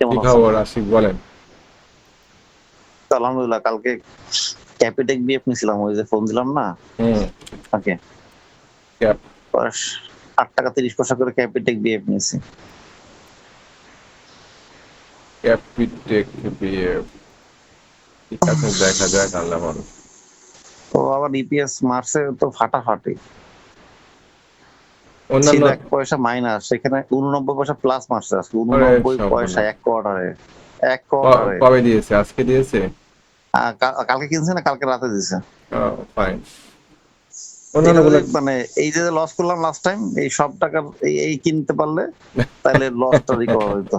কেমন খবর আশিক বলেন আলহামদুলিল্লাহ কালকে ক্যাপিটেক বিএফ নিছিলাম ওই যে ফোন দিলাম না ওকে আট টাকা তিরিশ পয়সা করে ক্যাপিটেক বিএফ নিয়েছি ক্যাপিটেক বিএফ ঠিক আছে দেখা যাক আল্লাহ ভালো তো আবার ইপিএস মারছে তো ফাটাফাটি অন্যান্য এক পয়সা মাইনাস সেখানে উননব্বই পয়সা প্লাস মারছে আজকে উননব্বই পয়সা এক কোয়ার্টারে এক কোয়ার্টারে কবে দিয়েছে? আজকে দিয়েছে? কালকে কিনছে না কালকে রাতে দিছে ফাইন মানে এই যে লস করলাম লাস্ট টাইম এই সব টাকার এই কিনতে পারলে তাহলে লসটা রিকভার হইতো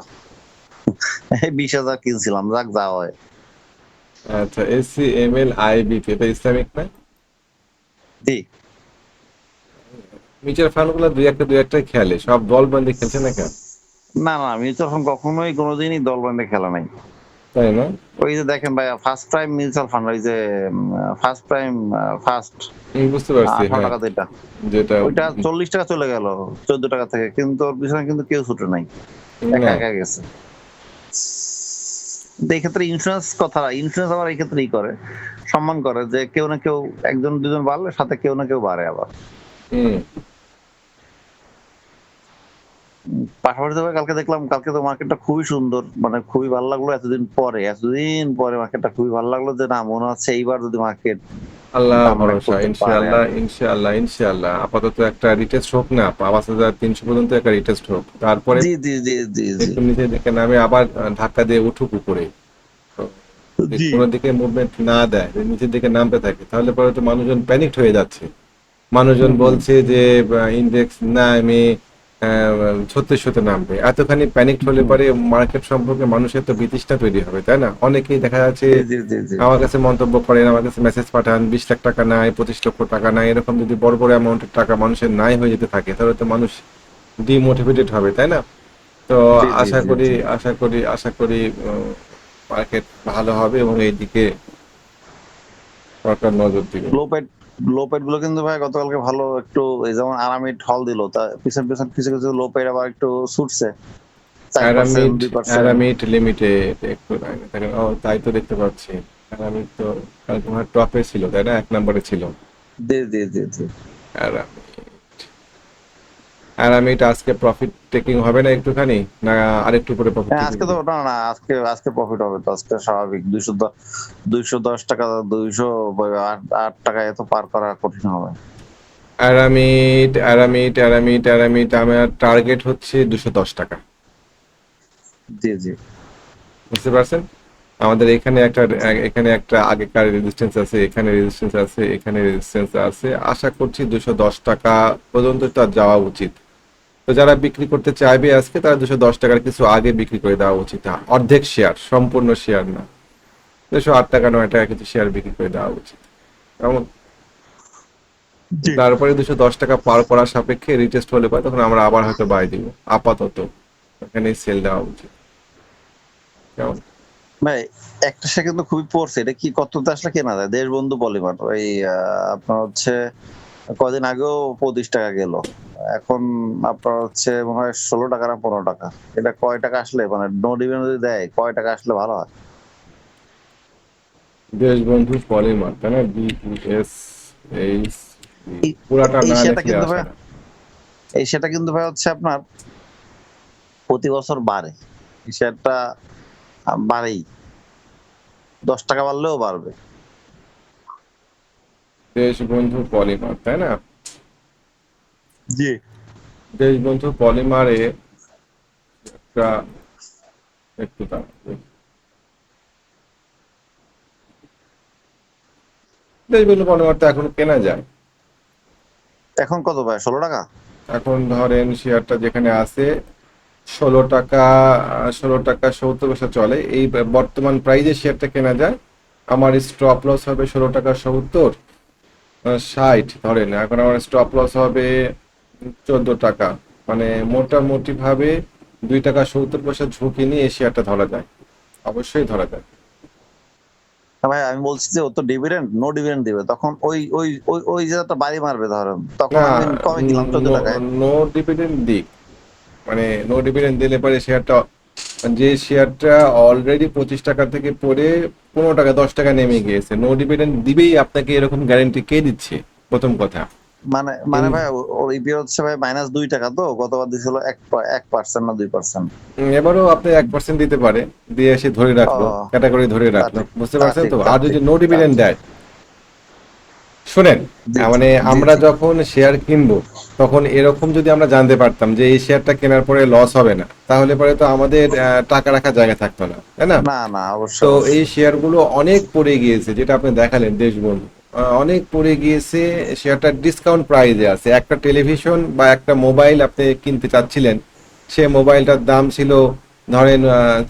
বিশ হাজার কিনছিলাম যাক যা হয়। আচ্ছা এসসি এম এল আইবি এটা ইসলামিক না? জি। মিউচুয়াল ফান্ডগুলো দুই একটা দুই একটা খেলে। সব দল বন্ধে খেলছে না কেন? না না মিউচুয়াল ফান্ড কখনোই কোনোদিনই দল বান্ধে খেলা নাই। তাই না? ওই যে দেখেন ভাই ফার্স্ট প্রাইম মিউচুয়াল ফান্ড ওই যে ফার্স্ট প্রাইম ফার্স্ট বুঝতে পারছি হ্যাঁ। টাকা যেটা যেটা ওইটা চল্লিশ টাকা চলে গেল চোদ্দ টাকা থেকে কিন্তু ওর পিছনে কিন্তু কেউ ছুটে নাই। একা একা গেছে। কিন্তু এই ক্ষেত্রে ইন্স্যুরেন্স কথা ইন্স্যুরেন্স আবার এই ক্ষেত্রে করে। সম্মান করে যে কেউ না কেউ একজন দুজন বাড়লে সাথে কেউ না কেউ বাড়ে আবার। হুম, পাশাপাশি তবে কালকে দেখলাম কালকে তো মার্কেটটা খুবই সুন্দর মানে খুবই ভালো লাগল এতদিন পরে এতদিন পরে মার্কেটটা খুবই ভালো লাগল যে না মনে হচ্ছে এইবার যদি মার্কেট আল্লাহ ভরসা ইনশাআল্লাহ ইনশাআল্লাহ ইনশাআল্লাহ। আপাতত একটা রিটেস্ট হোক না পাঁচ হাজার তিনশো পর্যন্ত একটা রিটেস্ট হোক। তারপরে জি জি জি জি একটু নিচে দিকে নামে আবার ধাক্কা দিয়ে উঠুক উপরে। কোনো দিকে মুভমেন্ট না দেয় নিচের দিকে নামতে থাকে তাহলে পরে তো মানুষজন প্যানিক হয়ে যাচ্ছে। মানুষজন বলছে যে ইন্ডেক্স না আমি ছত্রিশশোতে নামবে। এতখানি প্যানিক হলে পরে মার্কেট সম্পর্কে মানুষের তো বিতৃষ্ণা তৈরি হবে তাই না? অনেকেই দেখা যাচ্ছে আমার কাছে মন্তব্য করেন আমার কাছে মেসেজ পাঠান বিশ লাখ টাকা নাই পঁচিশ লক্ষ টাকা নাই এরকম যদি বড় বড় অ্যামাউন্টের টাকা মানুষের নাই হয়ে যেতে থাকে তাহলে তো মানুষ ডিমোটিভেটেড হবে তাই না? তো আশা করি আশা করি আশা করি মার্কেট ভালো হবে এবং এই দিকে সরকার নজর দিবে। লো পেডগুলো কিন্তু ভাই গতকালকে ভালো একটু এই যেমন আরামিট হল দিল তা পিছন পিছন কিছু কিছু লো পেড আবার একটু ছুটছে। অ্যারামিড লিমিটেড একটু ও তাই তো দেখতে পাচ্ছি। অ্যারামিড তো কালকে টপে ছিল তাই না? এক নম্বরে ছিল। জি জি জি জি অ্যারামিড আজকে প্রফিট টেকিং হবে না একটুখানি না আরেকটু করে প্রফিট হ্যাঁ, আজকে তো না না আজকে আজকে প্রফিট হবে তো আজকে স্বাভাবিক। দুইশো দুইশো দশ টাকা দুইশো আট টাকা এত পার করা কঠিন হবে। অ্যারামিড অ্যারামিড অ্যারামিড অ্যারামিড আমার টার্গেট হচ্ছে দুশো দশ টাকা। জি জি। বুঝতে পারছেন? আমাদের এখানে একটা এখানে একটা আগেকার রেজিস্ট্যান্স আছে এখানে রেজিস্ট্যান্স আছে এখানে রেজিস্ট্যান্স আছে। আশা করছি দুশো দশ টাকা পর্যন্ত তার যাওয়া উচিত। তো যারা বিক্রি করতে চাইবে আজকে তারা দুশো দশ টাকার কিছু আগে বিক্রি করে দেওয়া উচিত। অর্ধেক শেয়ার সম্পূর্ণ শেয়ার না। দুশো আট টাকা নয় টাকা কিছু শেয়ার বিক্রি করে দেওয়া উচিত। কেমন? তারপরে দুশো দশ টাকা পার করার সাপেক্ষে রিটেস্ট হলে পারে তখন আমরা আবার হয়তো বাই দিব। আপাতত এখানে সেল দেওয়া উচিত। কেমন? ভাই একটা সে কিন্তু খুবই পড়ছে এটা কি কততে আসলে কেনা যায়? দেশবন্ধু পলিমার ওই আহ, আপনার হচ্ছে কদিন আগেও পঁচিশ টাকা গেল। এখন আপনার হচ্ছে মনে হয় ষোলো টাকা না পনেরো টাকা। এটা কয় টাকা আসলে? মানে নো ডিভিডেন্ড যদি দেয় কয় টাকা আসলে ভালো হয়? দেশবন্ধু পলিমার তাই না? ডিএস এইচ এই- পুরাটা না সেটা কিন্তু ভাই- এই সেটা কিন্তু ভাই হচ্ছে আপনার প্রতি বছর বাড়ে। এই শেয়ারটা বাড়েই। দশ টাকা বাড়লেও বাড়বে। দেশবন্ধু পলিমার তাই না? জি। দেশবন্ধু পলিমারে একটা একটু দাঁড়াও। দেশবন্ধু পলিমার তো এখন কেনা যায়। এখন কত ভাই? ষোলো টাকা? এখন ধরেন শেয়ারটা যেখানে আছে ষোলো টাকা ষোলো টাকা সত্তর পয়সা চলে। এই বর্তমান প্রাইজে শেয়ারটা কেনা যায়। আমার স্টপ লস হবে ষোলো টাকা সত্তর। ষাট ধরেন। এখন আমার স্টপ লস হবে চোদ্দ টাকা। মানে মোটামুটি ভাবে দুই টাকা সত্তর পয়সা ঝুঁকি নিয়ে শেয়ারটা ধরা যায়। অবশ্যই ধরা যায়। না ভাই আমি বলছি যে ও তো ডিভিডেন্ড নো ডিভিডেন্ড দিবে। তখন ওই ওই ওই ওই যে একটা বাড়ি মারবে ধরেন। তখন আমি কমে কিনলাম চোদ্দ টাকায়। নো ডিভিডেন্ড দিক। মানে নো ডিভিডেন্ড দিলে পরে শেয়ারটা যে শেয়ারটা অলরেডি পঁচিশ টাকা থেকে পড়ে পনেরো টাকা দশ টাকা নেমে গিয়েছে। নো ডিভিডেন্ড দিবেই আপনাকে এরকম গ্যারেন্টি কে দিচ্ছে? প্রথম কথা। মানে মানে ভাই ও- ওর ইপি হচ্ছে ভাই মাইনাস দুই টাকা তো গতবার দিছিল এক এক পার্সেন্ট না দুই পার্সেন্ট এবারও আপনি এক পার্সেন্ট দিতে পারে। দিয়ে এসে ধরে রাখল ক্যাটাগরি ধরে রাখল। বুঝতে পারছেন তো? আর যদি নো তা ডিভিডেন্ড দেয় শুনেন মানে আমরা যখন শেয়ার কিনবো তখন এরকম যদি আমরা জানতে পারতাম যে এই শেয়ারটা কেনার পরে লস হবে না তাহলে পরে তো আমাদের টাকা রাখার জায়গা থাকতো না তাই না? না অবশ্যই তো। এই শেয়ারগুলো অনেক পড়ে গিয়েছে যেটা আপনি দেখালেন দেশবন্ধু। অনেক পড়ে গিয়েছে শেয়ারটা ডিসকাউন্ট প্রাইসে আছে। একটা টেলিভিশন বা একটা মোবাইল আপনি কিনতে চাচ্ছিলেন সে মোবাইলটার দাম ছিল ধরেন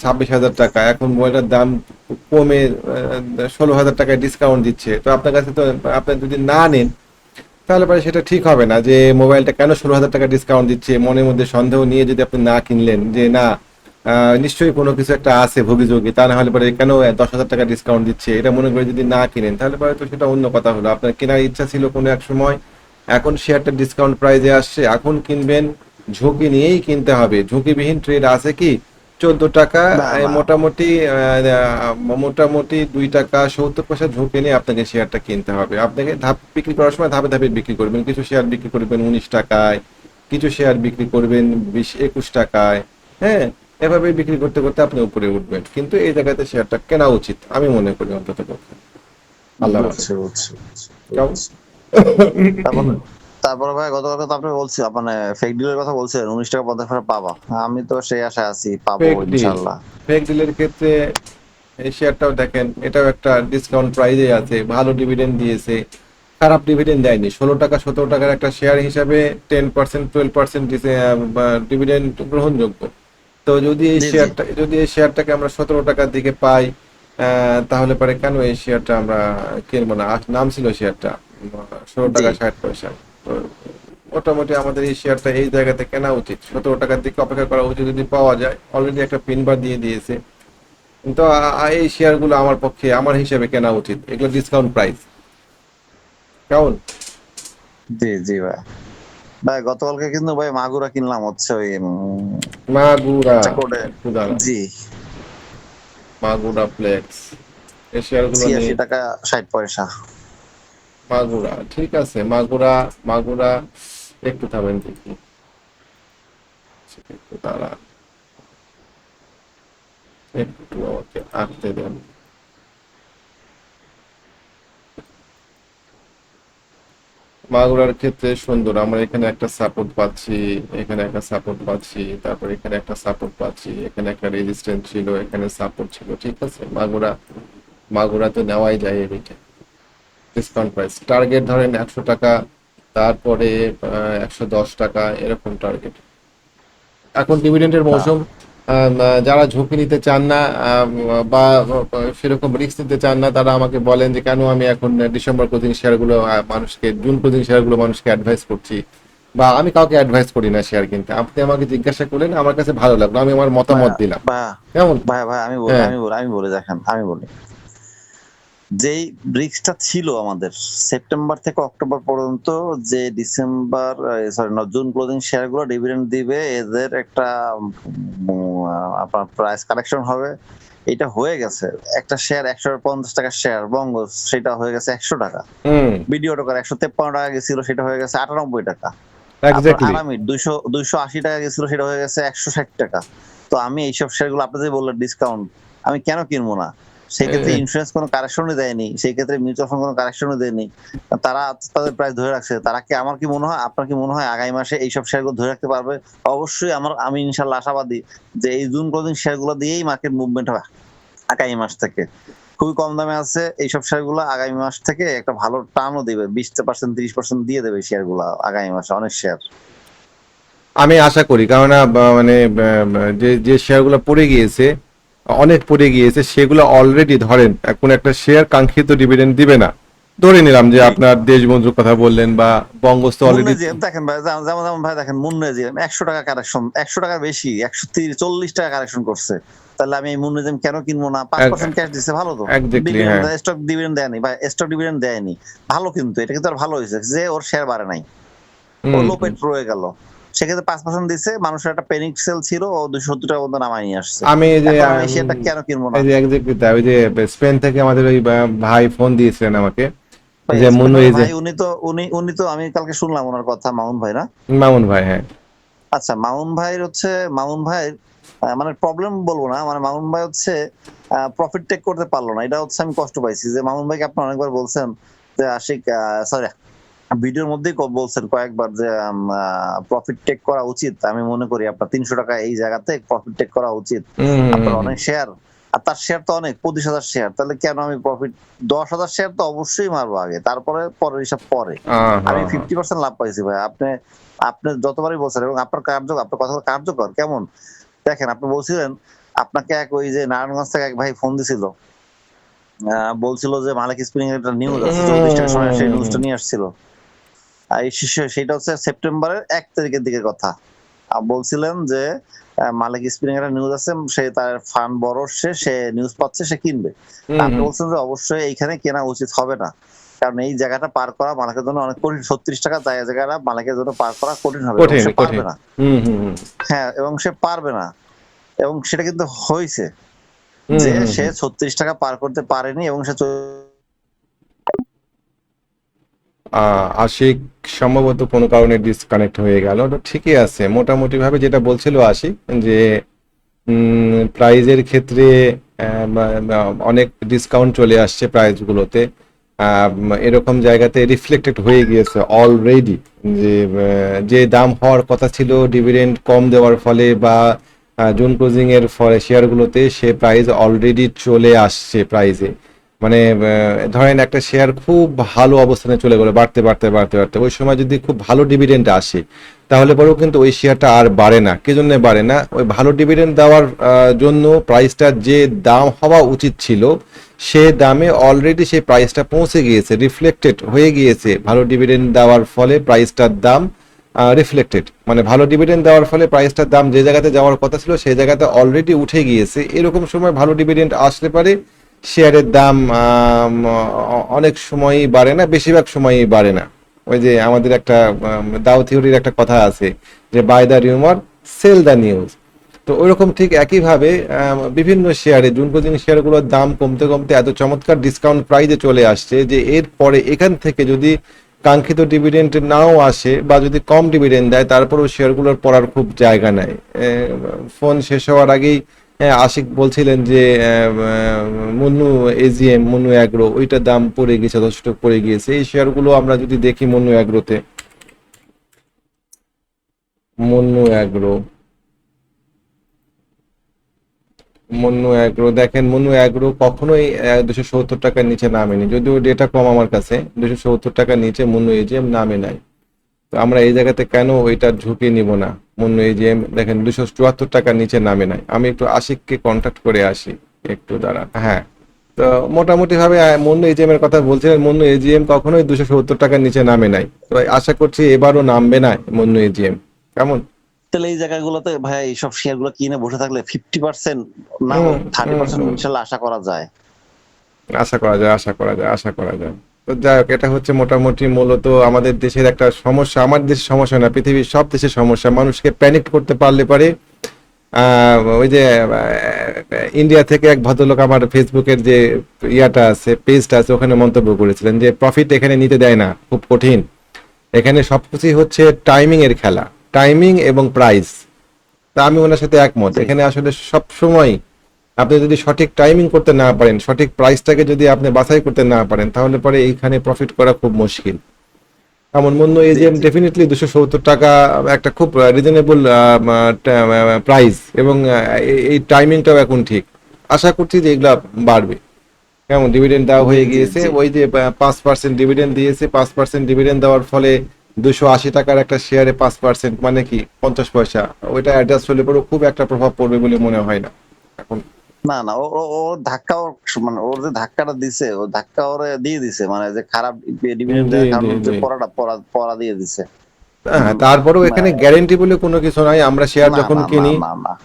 ছাব্বিশ হাজার টাকা, এখন মোবাইলটার দাম কমে ষোলো হাজার টাকায় ডিসকাউন্ট দিচ্ছে। তো আপনার কাছে তো, আপনি যদি না নেন, তাহলে পরে সেটা ঠিক হবে না যে মোবাইলটা কেন ষোলো হাজার টাকা ডিসকাউন্ট দিচ্ছে, মনের মধ্যে সন্দেহ নিয়ে যদি আপনি না কিনলেন যে না নিশ্চয়ই কোনো কিছু একটা আছে ভোগীযোগী, তা না হলে পরে কেন দশ হাজার টাকা ডিসকাউন্ট দিচ্ছে? এটা মনে করে যদি না কিনেন, তাহলে পরে তো সেটা অন্য কথা হলো। আপনার কেনার ইচ্ছা ছিল কোনো এক সময়, এখন শেয়ারটা ডিসকাউন্ট প্রাইজে আসছে, এখন কিনবেন, ঝুঁকি নিয়েই কিনতে হবে। ঝুঁকিবিহীন ট্রেড আছে কি? চোদ্দ টাকা। মোটামুটি মোটামুটি দুই টাকা সত্তর পয়সা ঝুঁকি নিয়ে আপনাকে শেয়ারটা কিনতে হবে। আপনাকে ধাপ বিক্রি করার সময় ধাপে ধাপে বিক্রি করবেন। কিছু শেয়ার বিক্রি করবেন উনিশ টাকায় কিছু শেয়ার বিক্রি করবেন বিশ একুশ টাকায় হ্যাঁ? এভাবে বিক্রি করতে করতে আপনি উপরে উঠবেন। কিন্তু এই জায়গাতে শেয়ারটা কেনা উচিত আমি মনে করি অন্তত পক্ষে। আল্লাহ তারপরে ভাই গতকাল তো আপনি বলছি মানে ফেক ডিলের কথা বলছিলেন উনিশ টাকা পঞ্চাশ পয়সা পাবা। আমি তো সেই আশায় আছি পাবো ইনশাল্লাহ ফেক ডিলের ক্ষেত্রে এই শেয়ারটাও দেখেন এটাও একটা ডিসকাউন্ট প্রাইজে আছে ভালো ডিভিডেন্ড দিয়েছে খারাপ ডিভিডেন্ড দেয়নি। ষোলো টাকা সতেরো টাকার একটা শেয়ার হিসাবে ten percent twelve percent dividend গ্রহণযোগ্য। তো যদি এই। শেয়ারটা যদি এই শেয়ারটাকে আমরা সতেরো টাকার দিকে পাই আহ, তাহলে পরে কেন এই শেয়ারটা আমরা কিনবো না? নাম ছিল শেয়ারটা ষোলো টাকা। ষাট পয়সা। মোটামুটি আমাদের এই শেয়ারটা এই জায়গাতে কেনা উচিত। সতেরো টাকার দিকে অপেক্ষা করা উচিত যদি পাওয়া যায়। অলরেডি একটা পিন বার দিয়ে দিয়েছে। কিন্তু এই শেয়ারগুলো আমার পক্ষে আমার হিসাবে কেনা উচিত। এগুলো ডিসকাউন্ট প্রাইস কেমন? জি জি ভাই। ভাই গতকালকে কিন্তু ভাই মাগুরা কিনলাম হচ্ছে ওই মাগুরা। জি। মাগুরা ফ্লেক্স এই শেয়ারগুলো ছিয়াশি নিয়ে টাকা ষাট পয়সা। মাগুরা, ঠিক আছে, মাগুরা মাগুরা, একটু থামেন দেখি। দাঁড়া একটু আমাকে আঁকতে দেন। মাগুরার ক্ষেত্রে সুন্দর, আমরা এখানে একটা সাপোর্ট পাচ্ছি, এখানে একটা সাপোর্ট পাচ্ছি, তারপর এখানে একটা সাপোর্ট পাচ্ছি, এখানে একটা রেজিস্ট্যান্স ছিল, এখানে সাপোর্ট ছিল, ঠিক আছে? মাগুরা মাগুরা তো নেওয়াই যায় এদিকে। ডিসকাউন্ট প্রাইস টার্গেট ধরেন একশো টাকা তারপরে একশো দশ টাকা এরকম টার্গেট এখন ডিভিডেন্ডের মৌসুম যারা ঝুঁকি নিতে চান না বা সেরকম রিস্ক নিতে চান না তারা আমাকে বলেন যে কেন আমি এখন ডিসেম্বর ক্লোজিং শেয়ারগুলো মানুষকে জুন ক্লোজিং শেয়ারগুলো মানুষকে অ্যাডভাইস করছি? বা আমি কাউকে অ্যাডভাইস করি না শেয়ার কিনতে। আপনি আমাকে জিজ্ঞাসা করলেন আমার কাছে ভালো লাগল আমি আমার মতামত দিলাম। কেমন? ভাই ভাই আমি বলি হ্যাঁ। আমি বলি আমি বলি দেখেন আমি বলি। যেই ব্রিক্সটা ছিল আমাদের সেপ্টেম্বর থেকে অক্টোবর পর্যন্ত যে ডিসেম্বর সরি জুন ক্লোজিং শেয়ারগুলো ডিভিডেন্ড দিবে এদের একটা আপনার প্রাইস কালেকশন হবে। এটা হয়ে গেছে। একটা শেয়ার একশো পঞ্চাশ টাকার শেয়ার বঙ্গ সেটা হয়ে গেছে একশো টাকা। ভিডিও টাকার একশো তেপ্পান্ন টাকা গেছিল সেটা হয়ে গেছে আটানব্বই টাকা। আরামি দুইশো দুইশো আশি টাকা গেছিল সেটা হয়ে গেছে একশো ষাট টাকা। তো আমি এইসব শেয়ারগুলো আপনি যে বললেন ডিসকাউন্ট আমি কেন কিনবো না? সেই ক্ষেত্রে হ্যাঁ। ইন্স্যুরেন্স কোনো কারেকশনই দেয়নি সেই ক্ষেত্রে মিউচুয়াল ফান্ড কোনো কারেকশনই দেয়নি। তারা তাদের প্রাইস ধরে রাখছে। তারা কি আমার কি মনে হয়? আপনার কি মনে হয় আগামী মাসে এইসব শেয়ারগুলো ধরে রাখতে পারবে? অবশ্যই আমার আমি ইনশাল্লাহ আশাবাদী যে এই জুন ক্লোজিং শেয়ারগুলো দিয়েই মার্কেট মুভমেন্ট হবে আগামী মাস থেকে। খুবই কম দামে আছে এইসব শেয়ারগুলো আগামী মাস থেকে একটা ভালো টানও দিবে। বিশ পার্সেন্ট তিরিশ পার্সেন্ট দিয়ে দেবে শেয়ারগুলো আগামী মাসে অনেক শেয়ার। আমি আশা করি কারণ মানে যে যে শেয়ারগুলো পড়ে গিয়েছে অনেক পড়ে গিয়েছে সেগুলো অলরেডি ধরেন কোন একটা শেয়ার কাঙ্ক্ষিত ডিভিডেন্ড দিবে না। ধরে নিলাম যে আপনার দেশ বন্ধুর কথা বললেন বা বঙ্গস্থ অলরেডি দেখেন ভাই যেমন যেমন ভাই দেখেন মুন্নাজিয়াম একশো টাকা কারেকশন একশো টাকার বেশি একশো তিরিশ চল্লিশ টাকা কারেকশন করছে। তাহলে আমি এই মুন্নাজিয়াম কেন কিনবো না? পাঁচ পার্সেন্ট ক্যাশ দিচ্ছে ভালো তো। Exactly, হ্যাঁ। স্টক ডিভিডেন্ড দেয়নি বা স্টক ডিভিডেন্ড দেয়নি। ভালো কিন্তু এটা কিন্তু আর ভালো হয়েছে যে ওর শেয়ার বাড়ে নাই। ও লো পেট রয়ে গেল। সেক্ষেত্রে পাঁচ পার্সেন্ট দিছে মানুষের একটা পেনিক সেল ছিল ও দুশো সত্তর টাকা পর্যন্ত নামাই নিয়ে আসছে। আমি এই যে সেটা কেন কিনবো না? এই যে executive, ওই যে স্পেন থেকে আমাদের ওই ভাই ফোন দিয়েছিলেন আমাকে। যে এই যে উনি তো উনি উনি তো আমি কালকে শুনলাম ওনার কথা মামুন ভাই না? মামুন ভাই হ্যাঁ। আচ্ছা মামুন ভাইয়ের হচ্ছে মামুন ভাইয়ের মানে প্রবলেম বলব না মানে মামুন ভাই হচ্ছে প্রফিট টেক করতে পারল না। এটা হচ্ছে আমি কষ্ট পাইছি যে মামুন ভাইকে আপনি অনেকবার বলছেন যে আশিক সরি ভিডিওর মধ্যেই বলছেন কয়েকবার যে প্রফিট টেক করা উচিত। আমি মনে করি আপনার তিনশো টাকা এই জায়গাতে প্রফিট টেক করা উচিত। আপনার অনেক শেয়ার আর তার শেয়ার তো অনেক পঁচিশ হাজার শেয়ার তাহলে কেন আমি প্রফিট দশ হাজার শেয়ার তো অবশ্যই মারবো আগে। তারপরে পরের হিসাব পরে। আমি ফিফটি পার্সেন্ট লাভ পাইছি ভাই। আপনি আপনি যতবারই বলছেন এবং আপনার কার্যকর আপনার কথা কার্যকর। কেমন? দেখেন আপনি বলছিলেন আপনাকে এক ওই যে নারায়ণগঞ্জ থেকে এক ভাই ফোন দিছিল। আহ, বলছিল যে মালিক স্প্রিং এর একটা নিউজ আছে চৌত্রিশ টাকার সময় সেই নিউজটা নিয়ে আসছিল। সেটা হচ্ছে সেপ্টেম্বরের এক তারিখের দিকের কথা। বলছিলেন যে মালিক স্প্রিং এর নিউজ আছে সে তার ফান্ড বড় সে সে নিউজ পাচ্ছে সে কিনবে। আপনি বলছেন যে অবশ্যই এইখানে কেনা উচিত হবে না। কারণ এই জায়গাটা পার করা মালিকের জন্য অনেক কঠিন। ছত্রিশ টাকা জায়গা জায়গাটা মালিকের জন্য পার করা কঠিন হবে। সে পারবে না। হুম, হুম, হুম, হ্যাঁ এবং সে পারবে না। এবং সেটা কিন্তু হয়েছে যে সে ছত্রিশ টাকা পার করতে পারেনি এবং সে আশিক সম্ভবত কোনো কারণে ডিসকানেক্ট হয়ে গেল। তো ঠিকই আছে মোটামুটি ভাবে যেটা বলছিল আশিক যে প্রাইজের ক্ষেত্রে অনেক ডিসকাউন্ট চলে আসছে প্রাইজগুলোতে এরকম জায়গাতে রিফ্লেক্টেড হয়ে গিয়েছে অলরেডি যে যে দাম হওয়ার কথা ছিল ডিভিডেন্ড কম দেওয়ার ফলে বা জুন ক্লোজিং এর ফলে শেয়ারগুলোতে সে প্রাইস অলরেডি চলে আসছে প্রাইজে মানে ধরেন একটা শেয়ার খুব ভালো অবস্থানে চলে গেলো, বাড়তে বাড়তে বাড়তে বাড়তে। ওই সময় যদি খুব ভালো ডিভিডেন্ড আসে, তাহলে পরেও কিন্তু ওই শেয়ারটা আর বাড়ে না। কি জন্য বাড়ে না? ওই ভালো ডিভিডেন্ড দেওয়ার জন্য প্রাইসটার যে দাম হওয়া উচিত ছিল, সে দামে অলরেডি সেই প্রাইসটা পৌঁছে গিয়েছে রিফ্লেক্টেড হয়ে গিয়েছে। ভালো ডিভিডেন্ড দেওয়ার ফলে প্রাইসটার দাম রিফ্লেক্টেড মানে ভালো ডিভিডেন্ড দেওয়ার ফলে প্রাইসটার দাম যে জায়গাতে যাওয়ার কথা ছিল, সেই জায়গাতে অলরেডি উঠে গিয়েছে। এরকম সময় ভালো ডিভিডেন্ড আসতে পারে শেয়ারের দাম অনেক সময়ই বাড়ে না, বেশিরভাগ সময়ই বাড়ে না। ওই যে আমাদের একটা দাও থিওরির একটা কথা আছে যে by the rumour sell the news তো ওইরকম ঠিক একইভাবে বিভিন্ন শেয়ারে জুন ক্লোজিং শেয়ারগুলোর দাম কমতে কমতে এত চমৎকার ডিসকাউন্ট প্রাইজে চলে আসছে যে, এর পরে এখান থেকে যদি কাঙ্ক্ষিত ডিভিডেন্ড নাও আসে বা যদি কম ডিভিডেন্ড দেয়, তারপরেও শেয়ারগুলোর পড়ার খুব জায়গা নাই। ফোন শেষ হওয়ার আগেই আশিক বলছিলেন যে মুন্নু এজিএম মুন্নু অ্যাগ্রো ওইটার দাম পড়ে গেছে টাকা পড়ে গিয়েছে। এই শেয়ারগুলো আমরা যদি দেখি মুন্নু অ্যাগ্রোতে মুন্নু অ্যাগ্রো মুন্নু অ্যাগ্রো দেখেন মুন্নু অ্যাগ্রো কখনোই দুশো সত্তর টাকার নিচে নামেনি। যদিও ডেটা কম আমার কাছে দুশো সত্তর টাকার নিচে মুন্নু এজিএম নামে নাই। তো আমরা এই জায়গাতে কেন ওইটার ঝুঁকি নিব না? মুন্নু এজিএম দেখেন দুশো চুয়াত্তর টাকার নিচে নামে নাই। আমি একটু আশিককে কন্ট্যাক্ট করে আসি একটু দাঁড়া হ্যাঁ তো মোটামুটি ভাবে আহ, এজিএম এর কথা বলছিলেন মুন্নু এজিএম কখনোই দুশো সত্তর টাকার নিচে নামে নাই। তো আশা করছি এবারও নামবে না মুন্নু এজিএম কেমন? তাহলে এই জায়গাগুলোতে ভাই এইসব শেয়ারগুলো কিনে বসে থাকলে ফিফটি পার্সেন্ট না থার্টি পার্সেন্ট ইনশাল্লাহ আশা করা যায়। আশা করা যায় আশা করা যায় আশা করা যায়। তো যাই হোক এটা হচ্ছে মোটামুটি মূলত আমাদের দেশের একটা সমস্যা। আমার দেশের সমস্যা না পৃথিবীর সব দেশের সমস্যা। মানুষকে প্যানিক করতে পারলে পারে। ওই যে ইন্ডিয়া থেকে এক ভদ্রলোক আমার ফেসবুকের যে ইয়াটা আছে পেজটা আছে ওখানে মন্তব্য করেছিলেন যে প্রফিট এখানে নিতে দেয় না খুব কঠিন। এখানে সবকিছুই হচ্ছে টাইমিং এর খেলা টাইমিং এবং প্রাইস তা আমি ওনার সাথে একমত। এখানে আসলে সব সময় আপনি যদি সঠিক টাইমিং করতে না পারেন সঠিক প্রাইসটাকে যদি আপনি বাছাই করতে না পারেন তাহলে পরে এইখানে প্রফিট করা খুব মুশকিল। এমন মন্য এজিএম ডেফিনেটলি দুশো সত্তর টাকা একটা খুব রিজনেবল প্রাইস এবং এই- এই টাইমিংটাও এখন ঠিক। আশা করছি যে এগুলা বাড়বে। কেমন? ডিভিডেন্ড দেওয়া হয়ে গিয়েছে ওই যে পাঁচ পার্সেন্ট ডিভিডেন্ড দিয়েছে পাঁচ পার্সেন্ট ডিভিডেন্ড দেওয়ার ফলে দুশো আশি টাকার একটা শেয়ারে পাঁচ পার্সেন্ট মানে কি পঞ্চাশ পয়সা। ওইটা অ্যাডজাস্ট হলে পরেও খুব একটা প্রভাব পড়বে বলে মনে হয় না। এখন না না ও ও- ধাক্কা ওর মানে ওর যে ধাক্কাটা দিছে ও ধাক্কা ওরে দিয়ে দিছে মানে যে খারাপ। পড়াটা পড়া পড়া দিয়ে দিছে হ্যাঁ তারপরেও এখানে গ্যারেন্টি বলে কোনো কিছু নাই আমরা শেয়ার যখন কিনি।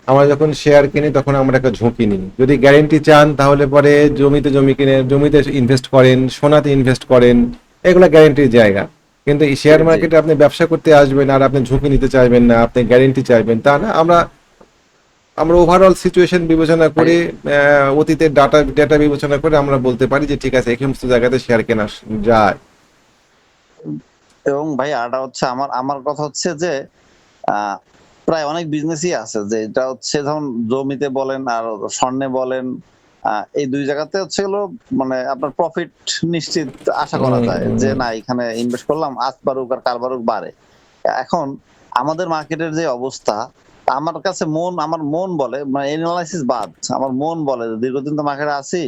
আমরা যখন শেয়ার কিনি তখন আমরা একটা ঝুঁকি নিই যদি গ্যারেন্টি চান তাহলে পরে জমিতে জমি কিনে জমিতে ইনভেস্ট করেন সোনাতে ইনভেস্ট করেন এগুলো গ্যারেন্টির জায়গা কিন্তু এই শেয়ার। মার্কেটে আপনি ব্যবসা করতে আসবেন আর আপনি ঝুঁকি নিতে চাইবেন না আপনি গ্যারেন্টি চাইবেন তা না আমরা আমরা ওভারঅল সিচুয়েশন বিবেচনা করে অতীতের ডাটা ডেটা বিবেচনা করে আমরা বলতে পারি যে ঠিক আছে এই সমস্ত জায়গাতে শেয়ার কেনা যায়। এবং ভাই আরটা হচ্ছে আমার আমার কথা হচ্ছে যে প্রায় অনেক বিজনেসই আছে যে এটা হচ্ছে ধরুন জমিতে বলেন আর স্বর্ণে বলেন এই দুই জায়গাতে হচ্ছে হলো মানে আপনার প্রফিট নিশ্চিত আশা করা যায় যে না এখানে ইনভেস্ট করলাম আজ বারুক আর কাল বারুক বাড়ে। এখন আমাদের মার্কেটের যে অবস্থা আমার কাছে মন, আমার মন বলে মানে এনালাইসিস বাদ, আমার মন বলে দীর্ঘদিন তো মার্কেটে আছি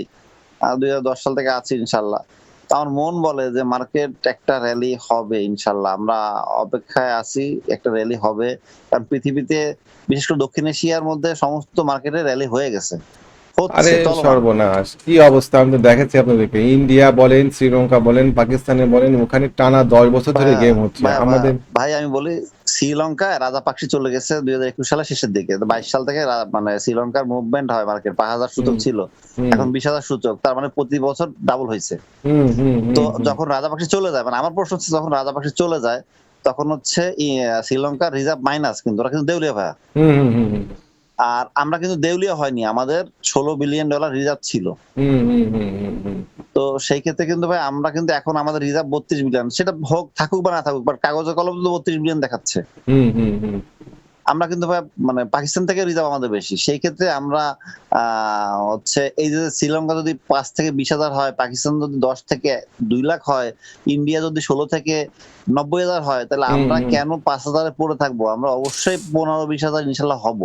দুই হাজার দশ সাল থেকে আছি ইনশাল্লাহ। তো আমার মন বলে যে মার্কেট একটা র্যালি হবে ইনশাল্লাহ, আমরা অপেক্ষায় আছি, একটা র্যালি হবে। কারণ পৃথিবীতে, বিশেষ করে দক্ষিণ এশিয়ার মধ্যে সমস্ত মার্কেটে র্যালি হয়ে গেছে। আরে সর্বনাশ। কি অবস্থা? আমি তো দেখেছি আপনাদেরকে। ইন্ডিয়া বলেন শ্রীলঙ্কা বলেন পাকিস্তানে বলেন ওখানে টানা দশ বছর ধরে গেম হচ্ছে। আমাদের ভাই আমি বলি শ্রীলঙ্কায় রাজা পাকসি চলে গেছে দুই হাজার একুশ সালের শেষের দিকে। বাইশ সাল থেকে মানে শ্রীলঙ্কার মুভমেন্ট হয় মার্কেট। পাঁচ হাজার সূচক ছিল। এখন বিশ হাজার সূচক। তার মানে প্রতি বছর ডাবল হয়েছে। তো যখন রাজা পাকসি চলে যায় মানে আমার প্রশ্ন হচ্ছে যখন রাজা পাকসি চলে যায় তখন হচ্ছে শ্রীলঙ্কার রিজার্ভ মাইনাস কিন্তু ওরা কিন্তু দেউলিয়া ভাইয়া। আর আমরা কিন্তু দেউলিয়া হয়নি আমাদের ষোলো বিলিয়ন ডলার রিজার্ভ ছিল হুম, হুম, হুম, হুম, হুম। তো সেই ক্ষেত্রে কিন্তু ভাই আমরা কিন্তু এখন আমাদের রিজার্ভ বত্রিশ বিলিয়ন সেটা হোক থাকুক বা না থাকুক বাট কাগজে কলম তো বত্রিশ বিলিয়ন দেখাচ্ছে হুম, হুম, হুম। আমরা কিন্তু ভাই মানে পাকিস্তান থেকে রিজার্ভ আমাদের বেশি সেই ক্ষেত্রে আমরা আহ, হচ্ছে এই যে শ্রীলঙ্কা যদি পাঁচ থেকে বিশ হাজার হয় পাকিস্তান যদি দশ থেকে দুই লাখ হয় ইন্ডিয়া যদি ষোলো থেকে নব্বই হাজার হয় তাহলে আমরা। কেন পাঁচ হাজারে পড়ে থাকব আমরা অবশ্যই পনেরো বিশ হাজার ইনশাল্লাহ হব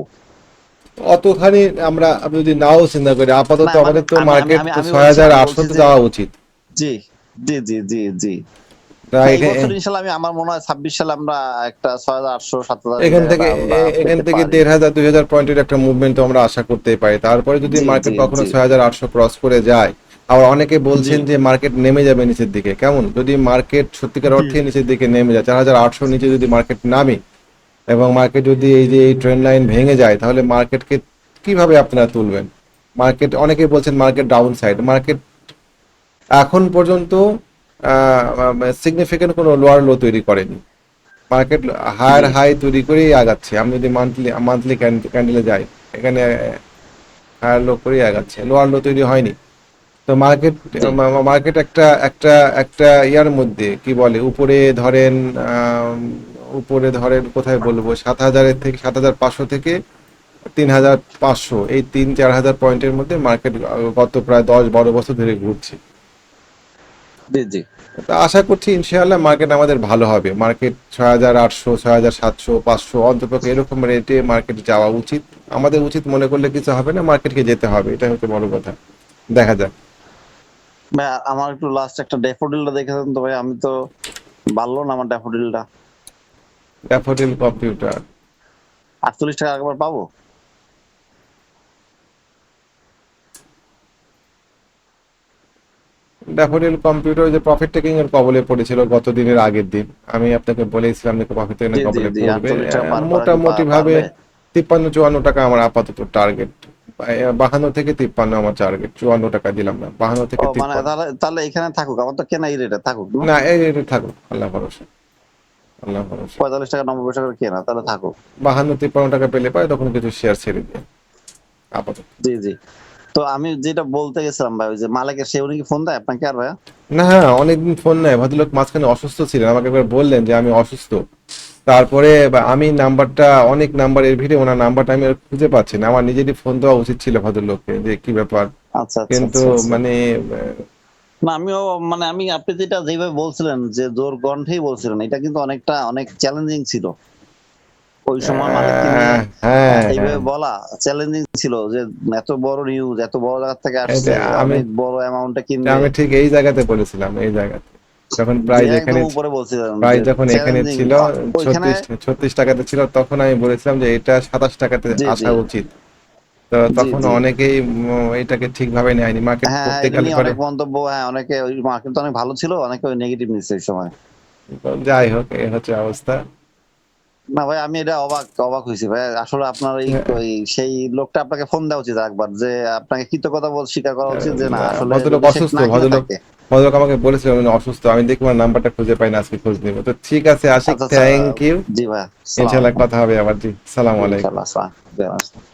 অতখানি আমরা যদি নাও চিন্তা করি আপাতত মানে আমাদের তো মার্কেট তো ছয় হাজার আটশো যাওয়া উচিত। জি জি জি জি জি। তা এই এখা- বছর ইনশাল্লাহ আমি আমার মনে হয় ছাব্বিশ সালে আমরা একটা ছয় হাজার আটশো সাত হাজার এখান থেকে এখান থেকে দেড় হাজার দুই হাজার পয়েন্টের একটা মুভমেন্ট তো আমরা আশা পারি। তারপরে যদি মার্কেট কখনো ছয় হাজার আটশো ক্রস করে যায় আবার অনেকে বলছেন যে মার্কেট নেমে যাবে নিচের দিকে। কেমন? যদি মার্কেট সত্যিকার অর্থে নিচের দিকে নেমে যায় চার হাজার আটশো নিচে যদি মার্কেট নামে এবং মার্কেট যদি এই যে এই ট্রেন্ড লাইন ভেঙে যায়, তাহলে মার্কেটকে কীভাবে আপনারা তুলবেন? মার্কেট অনেকে বলছেন মার্কেট ডাউন সাইড মার্কেট এখন পর্যন্ত সিগনিফিকেন্ট কোনো লোয়ার লো তৈরি করেনি। মার্কেট হায়ার হাই তৈরি করেই আগাচ্ছে। আমি যদি মান্থলি মান্থলি ক্যান্ডেলে যাই, এখানে হায়ার লো করেই আগাচ্ছে। লোয়ার লো তৈরি হয়নি। তো মার্কেট মার্কেট একটা একটা একটা ইয়ার মধ্যে, কি বলে, উপরে ধরেন উপরে ধরেন কোথায় বলব সাত হাজারের থেকে সাত হাজার পাঁচশো থেকে তিন হাজার পাঁচশো এই তিন চার হাজার পয়েন্টের মধ্যে মার্কেট গত প্রায় দশ বারো বছর ধরে ঘুরছে। জি জি। তা আশা করছি ইনশাআল্লাহ মার্কেট আমাদের ভালো হবে। মার্কেট ছয় হাজার আটশো ছয় হাজার সাতশো পাঁচশো অন্তপক্ষে এরকম রেটে মার্কেট যাওয়া উচিত। আমাদের উচিত মনে করলে কিছু হবে না মার্কেটকে যেতে হবে এটা হচ্ছে বড় কথা। দেখা যাক। ভাই আমার একটু লাস্ট একটা ড্যাফোডিলটা দেখে দেন তো ভাই আমি তো ভালো না আমার ড্যাফোডিলটা ড্যাফোডিল কম্পিউটার আটচল্লিশ টাকা একবার পাবো? ড্যাফোডিল কম্পিউটার যে প্রফিট টেকিং এর কবলে পড়েছিল গত দিনের আগের দিন। আমি আপনাকে বলেছিলাম যে প্রফিট টেকিং এর কবলে পড়বে। 48 টাকা পার আহ, করা কি মোটামুটি ভাবে? তিপ্পান্ন চুয়ান্ন টাকা আমার আপাতত টার্গেট বাহান্ন থেকে তিপ্পান্ন আমার টার্গেট চুয়ান্ন টাকা দিলাম না বাহান্ন থেকে মানে তাহলে এখানে থাকুক আমার তো কেনা এই রেটে থাকুক না? এই রেটে থাকুক আল্লাহ আল্লাহ ভরসা। পঁয়তাল্লিশ টাকা নব্বই তাহলে বাহান্ন তিপ্পান্ন টাকা পেলে পায় তখন কিছু শেয়ার ছেড়ে দিয়ে আপাতত। জি জি। তো আমি যেটা বলতে গেছিলাম ভাই ওই যে মালিকের সে উনি কি ফোন দেয়? আপনাকে আর ভাইয়া? না হ্যাঁ অনেকদিন ফোন নেয়। ভদ্রলোক মাঝখানে অসুস্থ ছিলেন আমাকে একবার বললেন যে আমি অসুস্থ। তারপরে আমি নাম্বারটা অনেক নাম্বার এর ভিড়ে ওনার নাম্বারটা আমি খুঁজে পাচ্ছি না। আমার নিজেরই ফোন দেওয়া উচিত ছিল ভদ্রলোককে যে কি ব্যাপার। আচ্ছা আচ্ছা, কিন্তু আচ্ছা। মানে না আমিও মানে আমি আপনি যেটা যেভাবে বলছিলেন যে জোর কণ্ঠেই বলছিলেন এটা কিন্তু অনেকটা অনেক চ্যালেঞ্জিং ছিল। ওই সময় আহ, হ্যাঁ এইভাবে হ্যাঁ। বলা চ্যালেঞ্জিং ছিল যে এত বড় নিউজ এত বড় জায়গা থেকে আসছে আমি- বড় অ্যামাউন্টে কিনবে আমি ঠিক এই জায়গাতে বলেছিলাম এই জায়গাতে। যখন প্রাইস এখানে প্রাইস যখন এখানে ছিল ছত্রিশ ছত্রিশ টাকাতে ছিল তখন আমি বলেছিলাম যে এটা সাতাশ টাকাতে আসা উচিত। তো তখন অনেকেই এটাকে ঠিকভাবে নেয়নি। মার্কেট হ্যাঁ করতে গেলে অনেক মন্তব্য হ্যাঁ অনেকে ওই মার্কেট অনেক ভালো ছিল অনেকে ওই নেগেটিভ নিচ্ছে ওই সময়। যাই হোক এই হচ্ছে অবস্থা। না ভাই আমি এটা অবাক অবাক হয়েছি ভাই। আসলে আপনার এই হ্যাঁ। ওই সেই লোকটা আপনাকে ফোন দেওয়া উচিত একবার যে আপনাকে কৃতজ্ঞতা বল স্বীকার করা উচিত যে না আসলে ভদ্রলোক অসুস্থ, ভদ্রলোক- ভদ্রলোক আমাকে বলেছিলেন উনি অসুস্থ আমি দেখি আমার নাম্বারটা খুঁজে পাই না আজকে খোঁজ নিব। তো ঠিক আছে আশিক আচ্ছা, আচ্ছা। থ্যাংক ইউ জি ভাই ইনশাল্লাহ কথা হবে আবার জি সালাম আলাইকুম। ইনশাআল্লাহ।